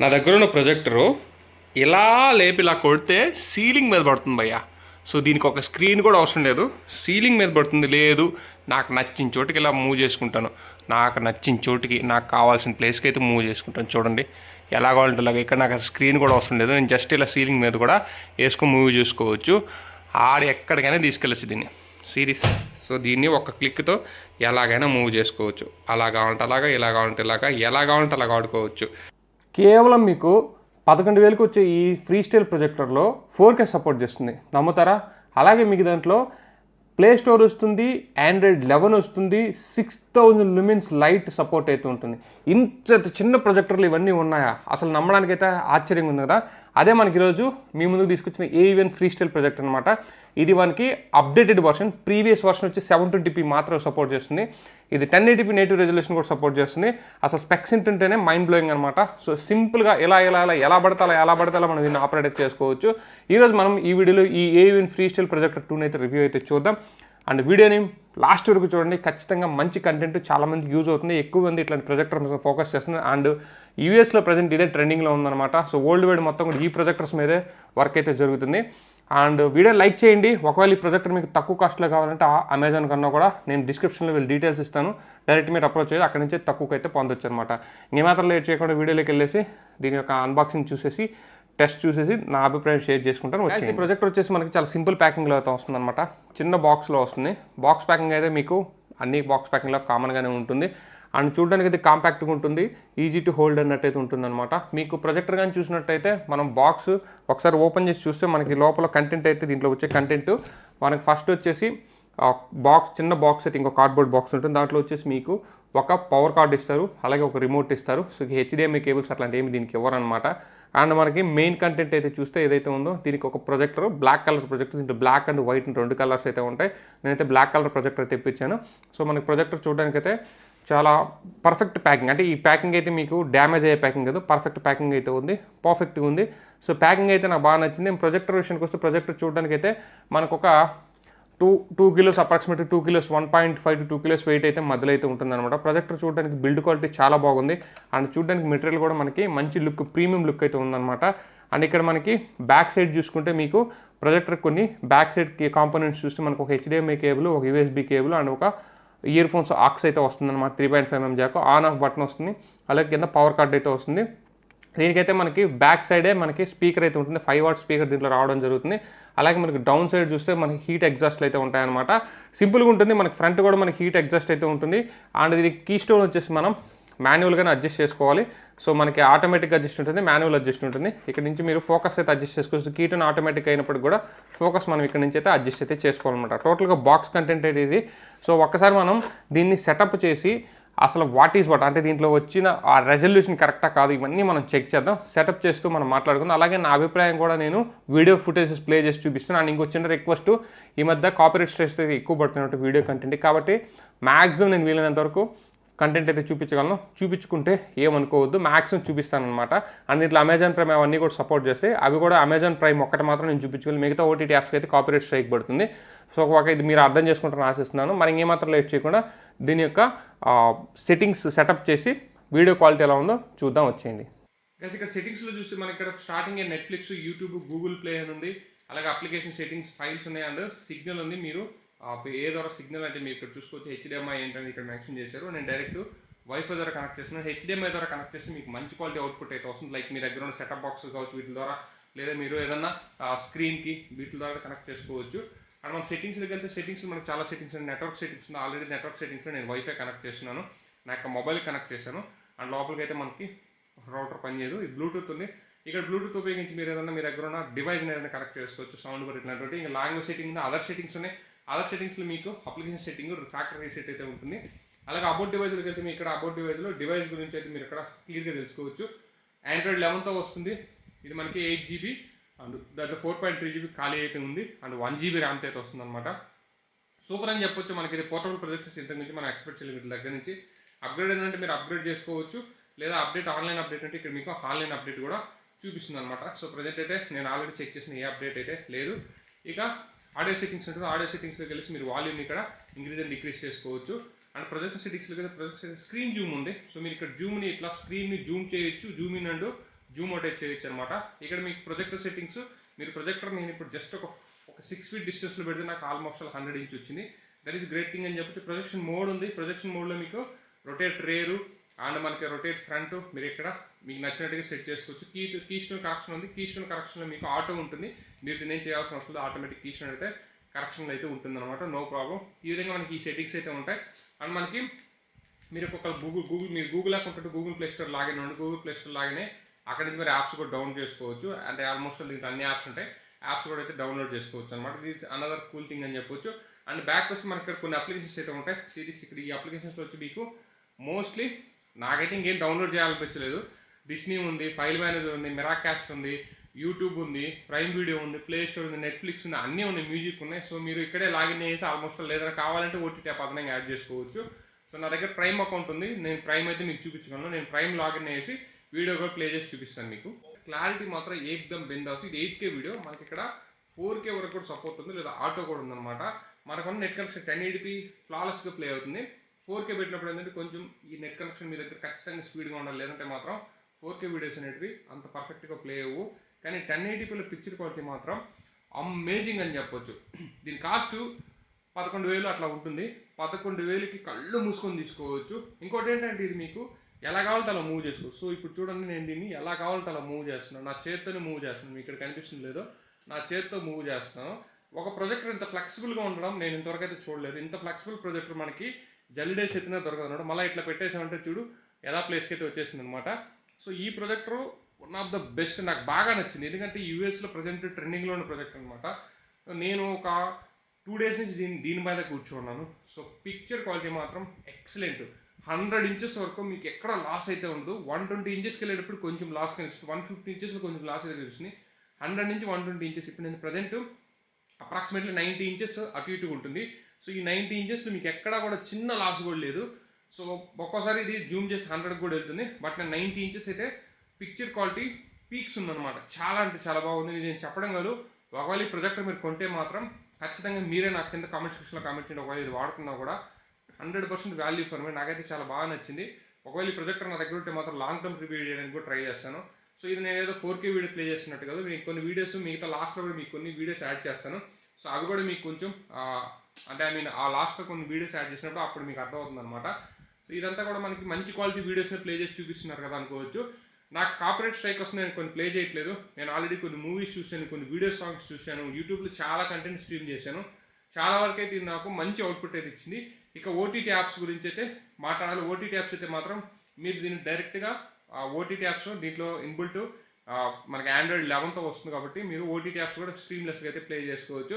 నా దగ్గర ఉన్న ప్రొజెక్టరు ఇలా లేపి ఇలా కొడితే సీలింగ్ మీద పడుతుంది భయ్యా. సో దీనికి ఒక స్క్రీన్ కూడా అవసరం లేదు. సీలింగ్ మీద పడుతుంది లేదు. నాకు నచ్చిన చోటికి ఇలా మూవ్ చేసుకుంటాను. నాకు నచ్చిన చోటికి నాకు కావాల్సిన ప్లేస్కి అయితే మూవ్ చేసుకుంటాను. చూడండి ఎలా కావాలంటే అలాగే. ఇక్కడ నాకు స్క్రీన్ కూడా అవసరం లేదు. నేను జస్ట్ ఇలా సీలింగ్ మీద కూడా వేసుకొని మూవ్ చేసుకోవచ్చు. ఆడ ఎక్కడికైనా తీసుకెళ్ళచ్చు దీన్ని. సిరీస్ సో దీన్ని ఒక క్లిక్తో ఎలాగైనా మూవ్ చేసుకోవచ్చు. అలా కావాలంటే అలాగా ఇలా కావాలంటే ఇలాగా ఎలా కావాలంటే అలా వాడుకోవచ్చు కేవలం మీకు పదకొండు వేలకు వచ్చే ఈ ఫ్రీ స్టైల్ ప్రొజెక్టర్లో ఫోర్ కే సపోర్ట్ చేస్తుంది. నమ్ముతారా? అలాగే మీకు దాంట్లో ప్లే స్టోర్ వస్తుంది ఆండ్రాయిడ్ లెవెన్ వస్తుంది six thousand lumens light support అయితే ఉంటుంది. ఇంత చిన్న ప్రొజెక్టర్లు ఇవన్నీ ఉన్నాయా? అసలు నమ్మడానికైతే ఆశ్చర్యంగా ఉంది కదా? అదే మనకి ఈరోజు మీ ముందుకు తీసుకొచ్చిన ఏవిఎన్ ఫ్రీ స్టైల్ ప్రొజెక్ట్ అనమాట ఇది మనకి అప్డేటెడ్ వర్షన్ ప్రీవియస్ వర్షన్ వచ్చి సెవెన్ ట్వంటీపీ మాత్రం సపోర్ట్ చేస్తుంది. ఇది ten eighty P native resolution కూడా సపోర్ట్ చేస్తుంది. అసలు స్పెక్స్ ఉంటేనే మైండ్ బ్లోయింగ్ అనమాట సో సింపుల్గా ఎలా ఎలా ఎలా ఎలా పడతాలో ఎలా పడతాలో మనం దీన్ని ఆపరేట్ చేసుకోవచ్చు. ఈరోజు మనం ఈ వీడియోలో ఈ ఏవిన్ ఫ్రీ స్టైల్ ప్రొజెక్టర్ టూని అయితే రివ్యూ అయితే చూద్దాం. అండ్ వీడియోని లాస్ట్ వరకు చూడండి. ఖచ్చితంగా మంచి కంటెంట్ చాలామంది యూజ్ అవుతుంది. ఎక్కువ మంది ఇట్లాంటి ప్రొజెక్టర్ మీద ఫోకస్ చేస్తుంది అండ్ యూఎస్లో ప్రజెంట్ ఇదే ట్రెండింగ్లో ఉందన్నమాట. సో వరల్డ్ వైడ్ మొత్తం కూడా ఈ ప్రొజెక్టర్స్ మీదే వర్క్ అయితే జరుగుతుంది. అండ్ వీడియో లైక్ చేయండి. ఒకవేళ ఈ ప్రొజెక్టర్ మీకు తక్కువ కాస్ట్లో కావాలంటే ఆ అమెజాన్ కన్నా కూడా నేను డిస్క్రిప్షన్లో వీళ్ళు డీటెయిల్స్ ఇస్తాను. డైరెక్ట్ మీరు అప్రోచ్ చేసి అక్కడి నుంచి తక్కువకి అయితే పొందొచ్చు అనమాట ఇంకేమాత్రం లేట్ చేయకుండా వీడియోలోకి వెళ్ళేసి దీని యొక్క అన్బాక్సింగ్ చూసేసి టెస్ట్ చూసేసి నా అభిప్రాయం షేర్ చేసుకుంటాను. వచ్చి ఈ ప్రాజెక్ట్ వచ్చేసి మనకి చాలా సింపుల్ ప్యాకింగ్లో అయితే వస్తుంది అనమాట చిన్న బాక్స్లో వస్తుంది. బాక్స్ ప్యాకింగ్ అయితే మీకు అన్ని బాక్స్ ప్యాకింగ్లో కామన్గానే ఉంటుంది. అండ్ చూడడానికి అయితే కాంపాక్ట్గా ఉంటుంది ఈజీ టు హోల్డ్ అన్నట్టయితే ఉంటుందన్నమాట. మీకు ప్రొజెక్టర్ కానీ చూసినట్టయితే మనం బాక్స్ ఒకసారి ఓపెన్ చేసి చూస్తే మనకి లోపల కంటెంట్ అయితే దీంట్లో వచ్చే కంటెంట్ మనకి ఫస్ట్ వచ్చేసి బాక్స్ చిన్న బాక్స్ అయితే ఇంకో కార్డ్బోర్డ్ బాక్స్ ఉంటుంది. దాంట్లో వచ్చేసి మీకు ఒక పవర్ కార్డ్ ఇస్తారు అలాగే ఒక రిమోట్ ఇస్తారు. సో హెచ్డిఎంఐ కేబుల్స్ అట్లాంటి ఏమి దీనికి ఇవ్వరనమాట అండ్ మనకి మెయిన్ కంటెంట్ అయితే చూస్తే ఏదైతే ఉందో దీనికి ఒక ప్రొజెక్టర్ బ్లాక్ కలర్ ప్రొజెక్టర్ దీంట్లో బ్లాక్ అండ్ వైట్ రెండు కలర్స్ అయితే ఉంటాయి. నేనైతే బ్లాక్ కలర్ ప్రొజెక్టర్ తెప్పించాను. సో మనకి ప్రొజెక్టర్ చూడడానికి అయితే చాలా పర్ఫెక్ట్ ప్యాకింగ్ అంటే ఈ ప్యాకింగ్ అయితే మీకు డ్యామేజ్ అయ్యే ప్యాకింగ్ కాదు పర్ఫెక్ట్ ప్యాకింగ్ అయితే ఉంది పర్ఫెక్ట్గా ఉంది. సో ప్యాకింగ్ అయితే నాకు బాగా నచ్చింది. ప్రొజెక్టర్ విషయానికి వస్తే ప్రొజెక్టర్ చూడడానికి అయితే మనకు ఒక two two kilos approximate two kilos one point five to two kilos weight అయితే మధ్యలో అయితే ఉంటుందన్నమాట. ప్రొజెక్టర్ చూడడానికి బిల్డ్ క్వాలిటీ చాలా బాగుంది. అండ్ చూడడానికి మెటీరియల్ కూడా మనకి మంచి లుక్ ప్రీమియం లుక్ అయితే ఉందన్నమాట. అండ్ ఇక్కడ మనకి బ్యాక్ సైడ్ చూసుకుంటే మీకు ప్రొజెక్టర్ కొన్ని బ్యాక్ సైడ్ కాంపోనెంట్స్ చూస్తే మనకు ఒక హెచ్డిఎంఐ కేబుల్ ఒక యూఎస్బి కేబుల్ అండ్ ఒక ఇయర్ ఫోన్స్ ఆక్స్ అయితే వస్తుందన్నమాట three point five MM jack on off button వస్తుంది. అలాగే కింద పవర్ కార్డ్ అయితే వస్తుంది. దీనికైతే మనకి బ్యాక్ సైడే మనకి స్పీకర్ అయితే ఉంటుంది. ఫైవ్ వాట్ స్పీకర్ దీంట్లో రావడం జరుగుతుంది. అలాగే మనకి డౌన్ సైడ్ చూస్తే మనకి హీట్ ఎగ్జాస్ట్లు అయితే ఉంటాయన్నమాట. సింపుల్గా ఉంటుంది. మనకి ఫ్రంట్ కూడా మనకి హీట్ ఎగ్జాస్ట్ అయితే ఉంటుంది. అండ్ దీనికి కీ స్టోన్ వచ్చేసి మనం మాన్యువల్గానే అడ్జస్ట్ చేసుకోవాలి. సో మనకి ఆటోమేటిక్ అడ్జస్ట్ ఉంటుంది మాన్యువల్ అడ్జస్ట్ ఉంటుంది. ఇక్కడ నుంచి మీరు ఫోకస్ అయితే అడ్జస్ట్ చేసుకోవచ్చు. కీటన్ ఆటోమేటిక్ అయినప్పుడు కూడా ఫోకస్ మనం ఇక్కడ నుంచి అయితే అడ్జస్ట్ అయితే చేసుకోవాలన్నమాట. టోటల్గా బాక్స్ కంటెంట్ అయితే ఇది. సో ఒక్కసారి మనం దీన్ని సెటప్ చేసి అసలు వాట్ ఈస్ వాట్ అంటే దీంట్లో వచ్చిన ఆ రెజల్యూషన్ కరెక్టా కాదు ఇవన్నీ మనం చెక్ చేద్దాం. సెటప్ చేస్తూ మనం మాట్లాడుకుందాం. అలాగే నా అభిప్రాయం కూడా నేను వీడియో ఫుటేజెస్ ప్లే చేసి చూపిస్తాను. అండ్ ఇంకో చిన్న రిక్వెస్ట్ ఈ మధ్య కాపరేట్ స్ట్రెస్ ఎక్కువ పడుతున్నట్టు వీడియో కంటెంట్ కాబట్టి మ్యాక్సిమం నేను వీలైనంత వరకు కంటెంట్ అయితే చూపించగలను. చూపించుకుంటే ఏమనుకోవద్దు. మ్యాక్సిమం చూపిస్తాను అనమాట అండ్ ఇట్లా అమెజాన్ ప్రైమ్ అవన్నీ కూడా సపోర్ట్ చేస్తే అవి కూడా అమెజాన్ ప్రైమ్ ఒక్కటి మాత్రం నేను చూపించుకోవాలి మిగతా ఓటీటీ యాప్స్కి అయితే కాపరేట్ స్ట్రైక్ పడుతుంది. సో ఒక ఇది మీరు అర్థం చేసుకుంటారని ఆశిస్తున్నాను. మరి ఇంకేమాత్రం లేట్ చేయకుండా దీని యొక్క సెట్టింగ్స్ సెటప్ చేసి వీడియో క్వాలిటీ ఎలా ఉందో చూద్దాం వచ్చేయండి. గైస్ ఇక్కడ సెట్టింగ్స్లో చూస్తే మనకి ఇక్కడ starting Netflix YouTube Google Play అని ఉంది. అలాగే అప్లికేషన్ సెట్టింగ్స్ ఫైల్స్ ఉన్నాయి. అండ్ సిగ్నల్ ఉంది. మీరు ఏ ద్వారా సిగ్నల్ అంటే మీరు ఇక్కడ చూసుకోవచ్చు హెచ్డిఎంఐ ఏంటని ఇక్కడ మెన్షన్ చేశారు. నేను డైరెక్ట్ వైఫై ద్వారా కనెక్ట్ చేస్తున్నాను హెచ్డిఎంఐ ద్వారా కనెక్ట్ చేస్తే మీకు మంచి క్వాలిటీ అవుట్పుట్ అయితే వస్తుంది. లైక్ మీ దగ్గర ఉన్న సెటప్ బాక్స్ కావచ్చు వీటి ద్వారా లేదా మీరు ఏదన్నా స్క్రీన్కి వీటి ద్వారా కనెక్ట్ చేసుకోవచ్చు. అండ్ మన సెట్టింగ్స్లోకి వెళ్తే సెట్టింగ్స్ మనకు చాలా సెట్టింగ్స్ నెట్వర్క్ సెట్టింగ్స్ ఉంది ఆల్రెడీ నెట్వర్క్ సెట్టింగ్స్లో నేను వైఫై కనెక్ట్ చేస్తున్నాను. నా యొక్క మొబైల్ కనెక్ట్ చేశాను. అండ్ లోపలికి అయితే మనకి రౌటర్ పనిచేయదు ఈ బ్లూటూత్ ఉంది. ఇక్కడ బ్లూటూత్ ఉపయోగించి మీరు ఏదైనా మీ దగ్గర ఉన్న డివైస్ ఏదైనా కనెక్ట్ చేసుకోవచ్చు. సౌండ్ బర్ ఇట్లాంటి ఇంకా లాంగ్వేజ్ సెట్టింగ్ అదర్ సెట్టింగ్స్ ఉన్నాయి. అదర్ సెట్టింగ్స్లో మీకు అప్లికేషన్ సెట్టింగ్ ఫ్యాక్టరీ రీసెట్ అయితే ఉంటుంది. అలాగే అబౌట్ డివైస్లోకి వెళ్తే మీ ఇక్కడ అబౌట్ డివైజ్లో డివైస్ గురించి అయితే మీరు ఇక్కడ క్లియర్గా తెలుసుకోవచ్చు. ఆండ్రాయిడ్ లెవెన్తో వస్తుంది. ఇది మనకి ఎయిట్ జీబీ అండ్ దాంట్లో ఫోర్ పాయింట్ త్రీ జీబీ ఖాళీ అయితే ఉంది. అండ్ వన్ జీబీ ర్యామ్ అయితే వస్తుంది అనమాట సూపర్ అని చెప్పొచ్చు. మనకి ఇది పోర్టబుల్ ప్రొజెక్టర్స్ ఇంత నుంచి మనం ఎక్స్పెక్ట్ చేయలేదు వీటి దగ్గర నుంచి. అప్గ్రేడ్ ఏంటంటే మీరు అప్గ్రేడ్ చేసుకోవచ్చు. లేదా అప్డేట్ ఆన్లైన్ అప్డేట్ అంటే ఇక్కడ మీకు ఆన్లైన్ అప్డేట్ కూడా చూపిస్తుంది అనమాట సో ప్రజెంట్ అయితే నేను ఆల్రెడీ చెక్ చేసిన ఏ అప్డేట్ అయితే లేదు. ఇక ఆడియో సెట్టింగ్స్ ఉంటుంది. ఆడియో సెట్టింగ్స్లోకి వెళ్ళి మీరు వాల్యూమ్ ఇక్కడ ఇంక్రీజ్ అండ్ డిక్రీజ్ చేసుకోవచ్చు. అండ్ ప్రొజెక్ట్ సెట్టింగ్స్లో కదా ప్రొజెక్ట్ స్క్రీన్ జూమ్ ఉంది. సో మీరు ఇక్కడ జూమ్ని ఇట్లా స్క్రీన్ని జూమ్ చేయొచ్చు. Zoom in and zoom out చేయొచ్చు అనమాట ఇక్కడ మీకు ప్రొజెక్టర్ సెట్టింగ్స్ మీరు ప్రొజెక్టర్ నేను ఇప్పుడు జస్ట్ ఒక ఒక సిక్స్ ఫీట్ డిస్టెన్స్లో పెడితే నాకు ఆల్మోస్ట్ హండ్రెడ్ ఇంచ్ వచ్చింది. దట్ ఈస్ గ్రేట్ థింగ్ అని చెప్పి ప్రొజెక్షన్ మోడ్ ఉంది. ప్రొజెక్షన్ మోడ్లో మీకు రొటేట్ రేరు అండ్ మనకి రొటేట్ ఫ్రంట్ మీరు ఇక్కడ మీకు నచ్చినట్టుగా సెట్ చేసుకోవచ్చు. కీ కీ స్టోన్ కరెక్షన్ ఉంది. కీ స్టోన్ కరెక్షన్లో మీకు ఆటో ఉంటుంది. మీరు దీన్ని చేయాల్సిన అవసరం లేదు. ఆటోమేటిక్ కీ స్టోన్ అయితే కరెక్షన్లో అయితే ఉంటుందన్నమాట. No problem. ఈ విధంగా మనకి ఈ సెట్టింగ్స్ అయితే ఉంటాయి. అండ్ మనకి మీరు ఒక గూగుల్ గూగుల్ మీరు గూగుల్ యాప్ ఉంటుంటే గూగుల్ ప్లే స్టోర్ లాగిన్ ఉండి గూగుల్ ప్లే స్టోర్ లాగినే అక్కడ నుంచి మీరు యాప్స్ కూడా డౌన్ చేసుకోవచ్చు. అంటే ఆల్మోస్ట్ దీంట్లో అన్ని యాప్స్ ఉంటాయి. యాప్స్ కూడా అయితే డౌన్లోడ్ చేసుకోవచ్చు అనమాట ఇది అనదర్ కూల్ థింగ్ అని చెప్పొచ్చు. అండ్ బ్యాక్ వచ్చి మనకి ఇక్కడ కొన్ని అప్లికేషన్స్ అయితే ఉంటాయి. సిరీస్ ఇక్కడ ఈ అప్లికేషన్స్ వచ్చి మీకు మోస్ట్లీ నాకైతే ఇంకేం డౌన్లోడ్ చేయాలనిపించలేదు. డిస్నీ ఉంది ఫైల్ మేనేజర్ ఉంది మిరాకాస్ట్ ఉంది యూట్యూబ్ ఉంది ప్రైమ్ వీడియో ఉంది ప్లే స్టోర్ ఉంది నెట్ఫ్లిక్స్ ఉంది అన్నీ ఉన్నాయి మ్యూజిక్ ఉన్నాయి. సో మీరు ఇక్కడే లాగిన్ చేసి ఆల్మోస్ట్ లేదన్నా కావాలంటే ఓటీటీ యాప్ అదనంగా యాడ్ చేసుకోవచ్చు. సో నా దగ్గర ప్రైమ్ అకౌంట్ ఉంది. నేను ప్రైమ్ అయితే మీకు చూపించగలను. నేను ప్రైమ్ లాగిన్ చేసి వీడియో కూడా ప్లే చేసి చూపిస్తాను మీకు. క్లారిటీ మాత్రం ఏకదమ్ బిందాస్. ఇది ఎయిట్ కే వీడియో మనకి ఇక్కడ ఫోర్ కే వరకు కూడా సపోర్ట్ ఉంది. లేదా ఆటో కూడా ఉందన్నమాట. మనకున్న net connection ten eighty p ఫ్లాలెస్గా play అవుతుంది. ఫోర్ కే పెట్టినప్పుడు ఏంటంటే కొంచెం ఈ నెట్ కనెక్షన్ మీ దగ్గర ఖచ్చితంగా స్పీడ్గా ఉండాలి. లేదంటే మాత్రం ఫోర్ కే వీడియోస్ అనేటివి అంత పర్ఫెక్ట్గా ప్లే అవ్వు. కానీ టెన్ ఎయిటీపీలో పిక్చర్ క్వాలిటీ మాత్రం అమేజింగ్ అని చెప్పొచ్చు. దీని కాస్ట్ పదకొండు వేలు అట్లా ఉంటుంది. పదకొండు వేలకి కళ్ళు మూసుకొని తీసుకోవచ్చు. ఇంకోటి ఏంటంటే ఇది మీకు ఎలా కావాలంటే అలా మూవ్ చేసుకోవచ్చు సో ఇప్పుడు చూడండి నేను దీన్ని ఎలా కావాలంటే అలా మూవ్ చేస్తున్నాను నా చేత్తోనే మూవ్ చేస్తున్నాను మీకు ఇక్కడ కనిపిస్తుంది లేదో? నా చేత్తో మూవ్ చేస్తున్నాను. ఒక ప్రొజెక్టర్ ఇంత ఫ్లెక్సిబుల్గా ఉండడం నేను ఇంతవరకు అయితే చూడలేదు. ఇంత ఫ్లెక్సిబుల్ ప్రొజెక్టర్ మనకి జల్లిడేసి ఎత్తినా దొరకదు అనమాట మళ్ళీ ఇట్లా పెట్టేసామంటే చూడు ఎలా ప్లేస్కి అయితే వచ్చేసింది అనమాట సో ఈ projector one of the best నాకు బాగా నచ్చింది. ఎందుకంటే యూఎస్లో ప్రజెంట్ ట్రెండింగ్లో ఉన్న ప్రొజెక్ట్ అనమాట నేను ఒక టూ డేస్ నుంచి దీని దీని మీద కూర్చున్నాను. సో పిక్చర్ క్వాలిటీ మాత్రం ఎక్సలెంట్ హండ్రెడ్ ఇంచెస్ వరకు మీకు ఎక్కడ లాస్ అయితే ఉండదు. వన్ ట్వంటీ ఇంచెస్కి వెళ్ళేటప్పుడు కొంచెం లాస్ కనిపిస్తుంది. వన్ ఫిఫ్టీ ఇంచెస్లో కొంచెం లాస్ అయితే కనిపిస్తుంది. హండ్రెడ్ నుంచి వన్ ట్వంటీ ఇంచెస్ ఇప్పుడు నేను ప్రజెంట్ అప్రాక్సిమేట్లీ నైంటీ ఇంచెస్ అటు ఇటు ఉంటుంది. సో ఈ నైంటీ ఇంచెస్లో మీకు ఎక్కడా కూడా చిన్న లాస్ కూడా లేదు. సో ఒక్కోసారి ఇది జూమ్ చేసి హండ్రెడ్ కూడా వెళ్తుంది. బట్ నేను నైంటీ ఇంచెస్ అయితే పిక్చర్ క్వాలిటీ పీక్స్ ఉందన్నమాట. చాలా అంటే చాలా బాగుంది. నేను చెప్పడం కాదు. ఒకవేళ ఈ ప్రొజెక్టర్ మీరు కొంటే మాత్రం ఖచ్చితంగా మీరే నాకు కింద కామెంట్ సెక్షన్లో కామెంట్ చేయండి. ఒకవేళ ఇది వాడుతున్నా కూడా hundred percent value for me. నాకైతే చాలా బాగా నచ్చింది. ఒకవేళ ఈ ప్రొజెక్టర్ నా దగ్గర ఉంటే మాత్రం లాంగ్ టర్మ్ రివ్యూ చేయడానికి కూడా ట్రై చేస్తాను. సో ఇది నేను ఏదో ఫోర్ కే వీడియో ప్లే చేస్తున్నట్టు కదా. మీకు కొన్ని వీడియోస్ మిగతా లాస్ట్లో కూడా మీకు కొన్ని వీడియోస్ యాడ్ చేస్తాను. సో అవి కూడా మీకు కొంచెం అంటే ఐ మీన్ ఆ లాస్ట్లో కొన్ని వీడియోస్ యాడ్ చేసినప్పుడు అప్పుడు మీకు అర్థమవుతుంది అనమాట సో ఇదంతా కూడా మనకి మంచి క్వాలిటీ వీడియోస్ని ప్లే చేసి చూపిస్తున్నారు కదా అనుకోవచ్చు. నాకు కాపరేట్ స్ట్రైక్ వస్తుంది నేను కొన్ని ప్లే చేయట్లేదు. నేను ఆల్రెడీ కొన్ని మూవీస్ చూశాను కొన్ని వీడియో సాంగ్స్ చూశాను యూట్యూబ్లో చాలా కంటెంట్ స్ట్రీమ్ చేశాను. చాలా వరకు అయితే ఇది నాకు మంచి అవుట్పుట్ అయితే ఇచ్చింది. ఇక ఓటీటీ యాప్స్ గురించి అయితే మాట్లాడాలి. ఓటీటీ యాప్స్ అయితే మాత్రం మీరు దీన్ని డైరెక్ట్గా ఓటీటీ యాప్స్ దీంట్లో ఇన్బుల్ట్ మనకి ఆండ్రాయిడ్ లెవెన్తో వస్తుంది కాబట్టి మీరు ఓటీటీ యాప్స్ కూడా స్ట్రీమ్లెస్గా అయితే ప్లే చేసుకోవచ్చు.